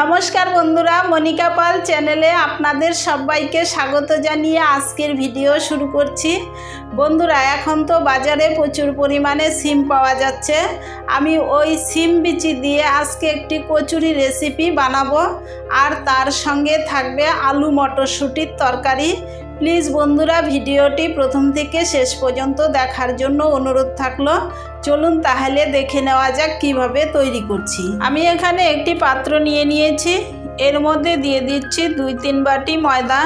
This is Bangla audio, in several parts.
নমস্কার বন্ধুরা, মনিকা পাল চ্যানেলে আপনাদের সবাইকে স্বাগত জানিয়ে আজকের ভিডিও শুরু করছি। বন্ধুরা, এখন তো বাজারে প্রচুর পরিমাণে সিম পাওয়া যাচ্ছে। আমি ওই সিম বিচি দিয়ে আজকে একটি কচুরি রেসিপি বানাবো। আর তার সঙ্গে থাকবে আলু মটরশুঁটির তরকারি। প্লিজ বন্ধুরা ভিডিওটি প্রথম থেকে শেষ পর্যন্ত দেখার জন্য অনুরোধ থাকল। চলুন তাহলে দেখে নেওয়া যাক কীভাবে তৈরি করছি। আমি এখানে একটি পাত্র নিয়ে নিয়েছি। এর মধ্যে দিয়ে দিচ্ছি দুই তিন বাটি ময়দা।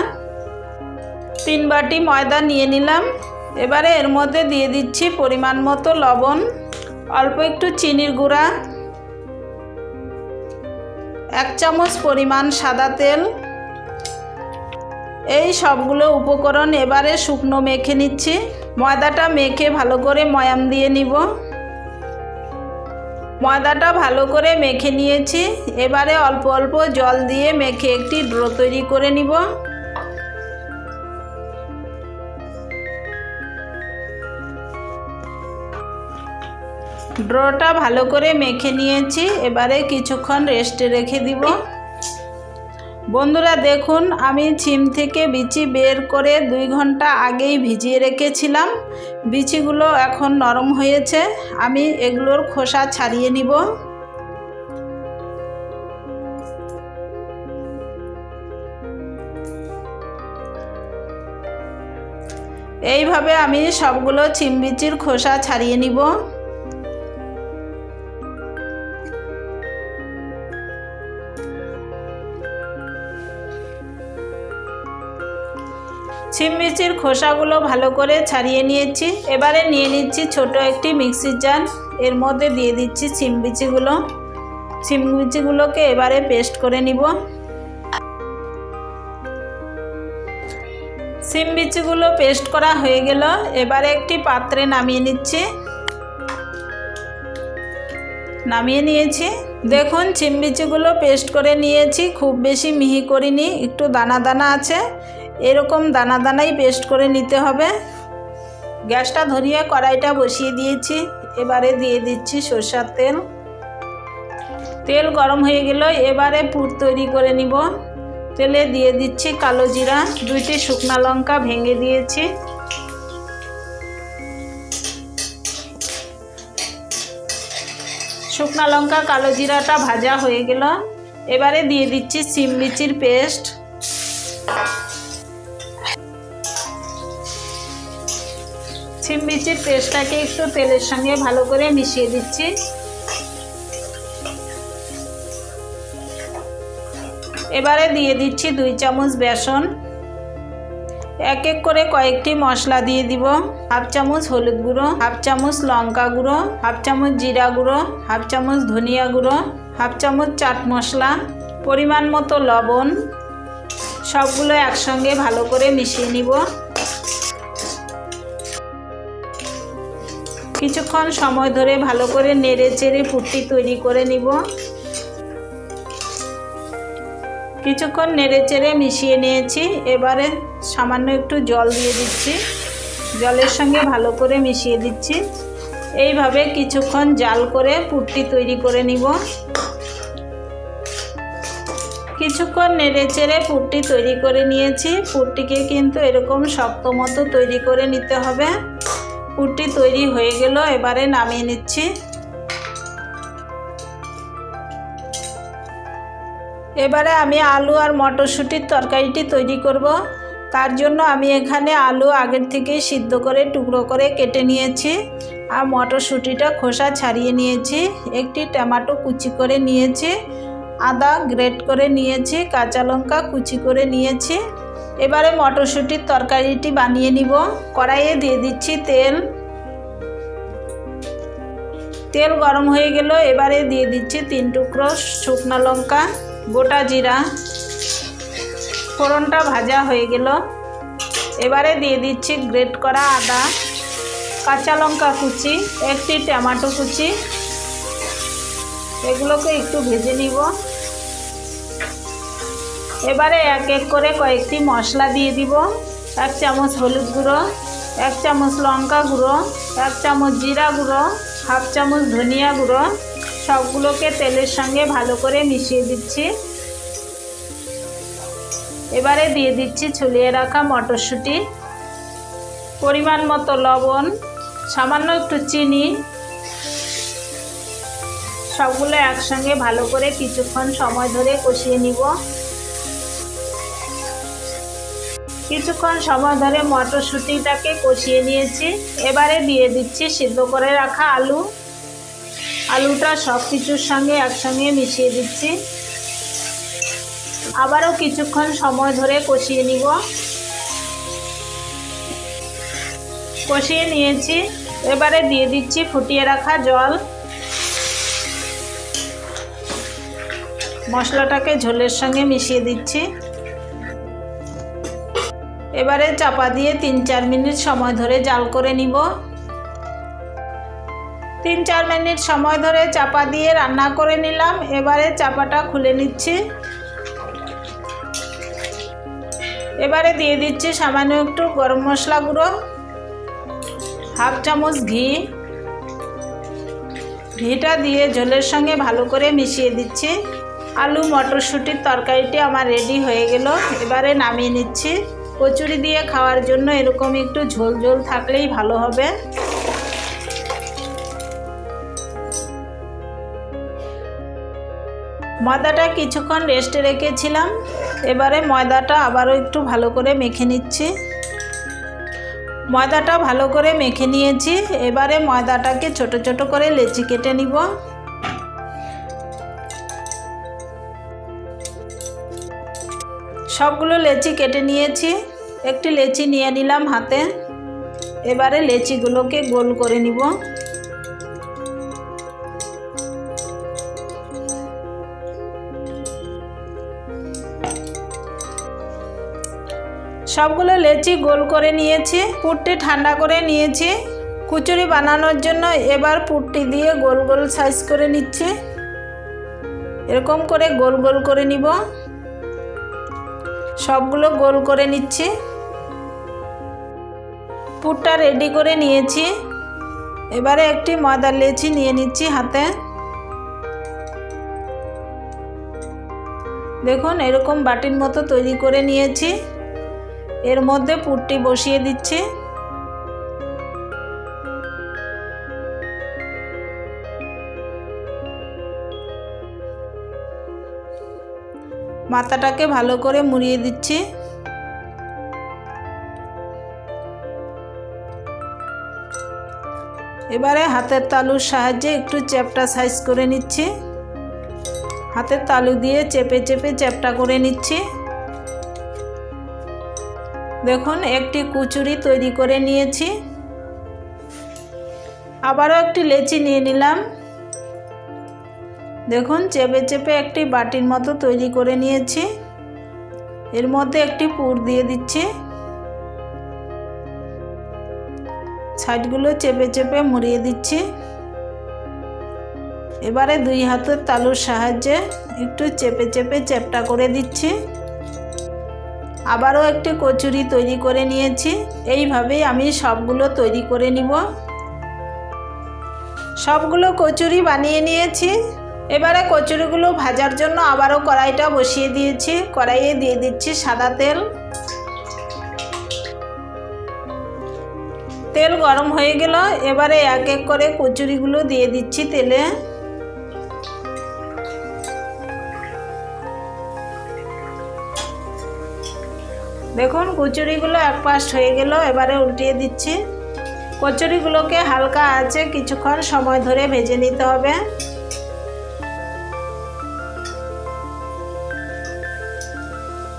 তিন বাটি ময়দা নিয়ে নিলাম। এবারে এর মধ্যে দিয়ে দিচ্ছি পরিমাণ মতো লবণ, অল্প একটু চিনির গুঁড়া, এক চামচ পরিমাণ সাদা তেল এই সবগুলো উপকরণ এবারে শুকনো মেখে নিচ্ছি। ময়দাটা মেখে ভালো করে ময়াম দিয়ে নিব। ময়দাটা ভালো করে মেখে নিয়েছি। এবারে অল্প অল্প জল দিয়ে মেখে একটি ড্রো তৈরি করে নিব। ড্রোটা ভালো করে মেখে নিয়েছি। এবারে কিছুক্ষণ রেস্টে রেখে দিব। বন্ধুরা দেখুন, আমি ছিম থেকে বিচি বের করে দুই ঘণ্টা আগেই ভিজিয়ে রেখেছিলাম। বিচিগুলো এখন নরম হয়েছে, আমি এগুলোর খোসা ছাড়িয়ে নিব। এইভাবে আমি সবগুলো ছিম বিচির খোসা ছাড়িয়ে নিব। ছিমবিচির খোসাগুলো ভালো করে ছাড়িয়ে নিয়েছি। এবারে নিয়ে নিচ্ছি ছোট একটি মিক্সির জার। এর মধ্যে দিয়ে দিচ্ছি ছিমবিচিগুলো ছিমবিচিগুলোকে এবারে পেস্ট করে নিব। সিম বিচিগুলো পেস্ট করা হয়ে গেল। এবারে একটি পাত্রে নামিয়ে নিচ্ছি। নামিয়ে নিয়েছি। দেখুন সিম বিচিগুলো পেস্ট করে নিয়েছি। খুব বেশি মিহি করিনি, একটু দানা দানা আছে। এরকম দানা দানাই পেস্ট করে নিতে হবে। গ্যাসটা ধরিয়ে কড়াইটা বসিয়ে দিয়েছি। এবারে দিয়ে দিচ্ছি সরষার তেল। তেল গরম হয়ে গেল এবারে পুর তৈরি করে নিব। তেলে দিয়ে দিচ্ছি কালো জিরা, দুইটি শুকনা লঙ্কা ভেঙে দিয়েছি। শুকনা লঙ্কা, কালো জিরাটা ভাজা হয়ে গেল। এবারে দিয়ে দিচ্ছি সিম বিচির পেস্ট সিম বিচির পেস্টটাকে একটু তেলের সঙ্গে ভালো করে মিশিয়ে দিচ্ছি। এবারে দিয়ে দিচ্ছি দুই চামচ বেসন। এক এক করে কয়েকটি মশলা দিয়ে দিব। হাফ চামচ হলুদ গুঁড়ো, হাফ চামচ লঙ্কা গুঁড়ো, হাফ চামচ জিরা গুঁড়ো, হাফ চামচ ধনিয়া গুঁড়ো, হাফ চামচ চাট মশলা, পরিমাণ মতো লবণ, সবগুলো একসঙ্গে ভালো করে মিশিয়ে নিব। কিছুক্ষণ সময় ধরে ভালো করে নেড়ে চেড়ে পুট্টি তৈরি করে নিব। কিছুক্ষণ নেড়ে চেড়ে মিশিয়ে নিয়েছি। এবারে সামান্য একটু জল দিয়ে দিচ্ছি। জলের সঙ্গে ভালো করে মিশিয়ে দিচ্ছি। এইভাবে কিছুক্ষণ জাল করে পুট্টি তৈরি করে নিব। কিছুক্ষণ নেড়ে চেড়ে পুট্টি তৈরি করে নিয়েছি। পুটটিকে কিন্তু এরকম শক্ত মতো তৈরি করে নিতে হবে। পুরটি তৈরি হয়ে গেল, এবারে নামিয়ে নিচ্ছি। এবারে আমি আলু আর মটরশুঁটির তরকারিটি তৈরি করব। তার জন্য আমি এখানে আলু আগের থেকেই সিদ্ধ করে, টুকরো করে কেটে নিয়েছি আর মটরশুঁটিটা খোসা ছাড়িয়ে নিয়েছি। একটি টমেটো কুচি করে নিয়েছি, আদা গ্রেট করে নিয়েছি, কাঁচা লঙ্কা কুচি করে নিয়েছি। এবারে মটরশুঁটির তরকারিটি বানিয়ে নিব। কড়াইয়ে দিয়ে দিচ্ছি তেল। তেল গরম হয়ে গেল, এবারে দিয়ে দিচ্ছি তিন টুকরো শুকনো লঙ্কা, গোটা জিরা। ফোড়নটা ভাজা হয়ে গেল। এবারে দিয়ে দিচ্ছি গ্রেট করা আদা, কাঁচা লঙ্কা কুচি, একটি টমেটো কুচি। এগুলোকে একটু ভেজে নিব। এবারে এক এক করে কয়েকটি মশলা দিয়ে দিব। এক চামচ হলুদ গুঁড়ো, এক চামচ লঙ্কা গুঁড়ো, এক চামচ জিরা গুঁড়ো, হাফ চামচ ধনিয়া গুঁড়ো। সবগুলোকে তেলের সঙ্গে ভালো করে মিশিয়ে দিচ্ছি। এবারে দিয়ে দিচ্ছি ছুলিয়ে রাখা মটরশুঁটি। পরিমাণ মতো লবণ, সামান্য একটু চিনি। সবগুলো একসঙ্গে ভালো করে কিছুক্ষণ সময় ধরে কষিয়ে নিব। কিছুক্ষণ সময় ধরে মটরশুঁটিটাকে কষিয়ে নিয়েছি। এবারে দিয়ে দিচ্ছি সিদ্ধ করে রাখা আলু। আলুটা সব কিছুর সঙ্গে একসঙ্গে মিশিয়ে দিচ্ছি। আবারও কিছুক্ষণ সময় ধরে কষিয়ে নিব। কষিয়ে নিয়েছি। এবারে দিয়ে দিচ্ছি ফুটিয়ে রাখা জল। মশলাটাকে ঝোলের সঙ্গে মিশিয়ে দিচ্ছি। এবারে চাপা দিয়ে তিন চার মিনিট সময় ধরে জাল করে নিব। তিন চার মিনিট সময় ধরে চাপা দিয়ে রান্না করে নিলাম। এবারে চাপাটা খুলে নিচ্ছি। এবারে দিয়ে দিচ্ছি সামান্য একটু গরম মশলা গুঁড়ো, হাফ চামচ ঘি। ঘিটা দিয়ে ঝোলের সঙ্গে ভালো করে মিশিয়ে দিচ্ছি। আলু, মটরশুঁটির তরকারিটি আমার রেডি হয়ে গেল। এবারে নামিয়ে নিচ্ছি। কচুরি দিয়ে খাওয়ার জন্য এরকম একটু ঝোল ঝোল থাকলেই ভালো হবে। ময়দাটা কিছুক্ষণ রেস্টে রেখেছিলাম। এবারে ময়দাটা আবারও একটু ভালো করে মেখে নিচ্ছি। ময়দাটা ভালো করে মেখে নিয়েছি। এবারে ময়দাটাকে ছোট ছোট করে লেচি কেটে নিব। সবগুলো লেচি কেটে নিয়েছি। একটি লেচি নিয়ে নিলাম হাতে। এবারে লেচিগুলোকে গোল করে নিব। সবগুলো লেচি গোল করে নিয়েছি পুরটি ঠান্ডা করে নিয়েছি। কুচুরি বানানোর জন্য এবার পুরটি দিয়ে গোল গোল সাইজ করে নিচ্ছি। এরকম করে গোল গোল করে নিব। সবগুলো গোল করে নিচ্ছি। পুরটা রেডি করে নিয়েছি। এবারে একটি ময়দার লেচি নিয়ে নিচ্ছি হাতে। দেখুন, এরকম বাটির মতো তৈরি করে নিয়েছি। এর মধ্যে পুরটি বসিয়ে দিচ্ছি। মাথাটাকে ভালো করে মুড়িয়ে দিচ্ছি। এবারে হাতের তালুর সাহায্যে একটু চ্যাপটা সাইজ করে নিচ্ছি। হাতের তালু দিয়ে চেপে চেপে চ্যাপটা করে নিচ্ছি। দেখুন, একটি কুচুরি তৈরি করে নিয়েছি। আবারও একটি লেচি নিয়ে নিলাম। দেখুন, চেপে চেপে একটি বাটির মতো তৈরি করে নিয়েছি। এর মধ্যে একটি পুর দিয়ে দিচ্ছি। সাইডগুলো চেপে চেপে মুড়িয়ে দিচ্ছি। এবারে দুই হাতের তালুর সাহায্যে একটু চেপে চেপে চ্যাপটা করে দিচ্ছি। আবারও একটি কচুরি তৈরি করে নিয়েছি। এইভাবেই আমি সবগুলো তৈরি করে নিব। সবগুলো কচুরি বানিয়ে নিয়েছি। এবারে কচুরিগুলো ভাজার জন্য আবারও কড়াইটা বসিয়ে দিয়েছি। কড়াইয়ে দিয়ে দিচ্ছি সাদা তেল। তেল গরম হয়ে গেল। এবারে এক এক করে কচুরিগুলো দিয়ে দিচ্ছি তেলে। দেখুন, কচুরিগুলো এক পাশ হয়ে গেল। এবারে উল্টিয়ে দিচ্ছি। কচুরিগুলোকে হালকা আছে কিছুক্ষণ সময় ধরে ভেজে নিতে হবে।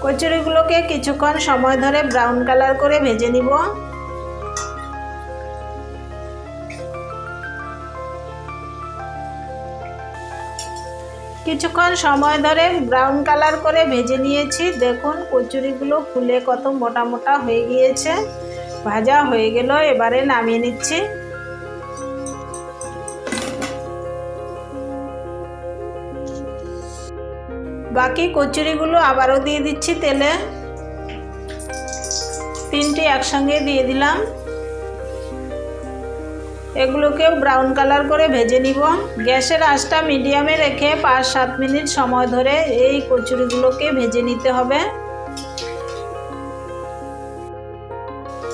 কচুরিগুলোকে কিছুক্ষণ সময় ধরে ব্রাউন কালার করে ভেজে নিব। কিছুক্ষণ সময় ধরে ব্রাউন কালার করে ভেজে নিয়েছি। দেখুন, কচুরিগুলো ফুলে কত মোটা মোটা হয়ে গিয়েছে। ভাজা হয়ে গেল, এবারে নামিয়ে নিচ্ছি। বাকি কচুরিগুলো আবারও দিয়ে দিচ্ছি তেলে। তিনটি একসঙ্গে দিয়ে দিলাম। এগুলোকেও ব্রাউন কালার করে ভেজে নিব। গ্যাসের আঁচটা মিডিয়ামে রেখে পাঁচ সাত মিনিট সময় ধরে এই কচুরিগুলোকে ভেজে নিতে হবে।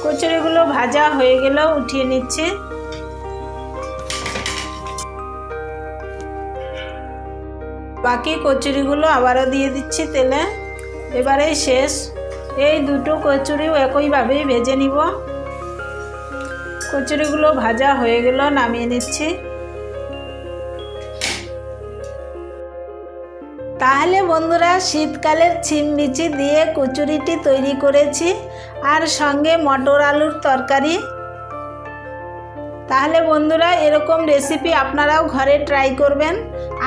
কচুরিগুলো ভাজা হয়ে গেলেও উঠিয়ে নিচ্ছি। বাকি কচুরিগুলো আবারও দিয়ে দিচ্ছি তেলে। এবারেই শেষ। এই দুটো কচুরিও একইভাবেই ভেজে নিব। কচুরিগুলো ভাজা হয়ে গেল নামিয়ে নিচ্ছি। তাহলে বন্ধুরা, শীতকালের ছিম দিয়ে কচুরিটি তৈরি করেছি। আর সঙ্গে মটর আলুর তরকারি। তাহলে বন্ধুরা এরকম রেসিপি আপনারাও ঘরে ট্রাই করবেন।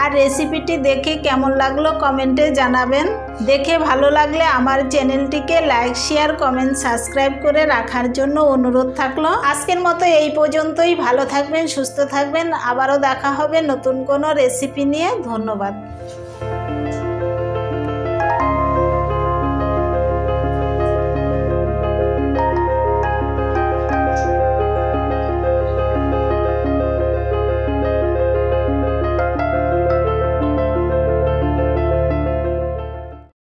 আর রেসিপিটি দেখে কেমন লাগল কমেন্টে জানাবেন। দেখে ভালো লাগলে আমার চ্যানেলটিকে লাইক শেয়ার কমেন্ট সাবস্ক্রাইব করে রাখার জন্য অনুরোধ থাকল। আজকের মতো এই পর্যন্তই। ভালো থাকবেন, সুস্থ থাকবেন। আবারও দেখা হবে নতুন কোনো রেসিপি নিয়ে। ধন্যবাদ।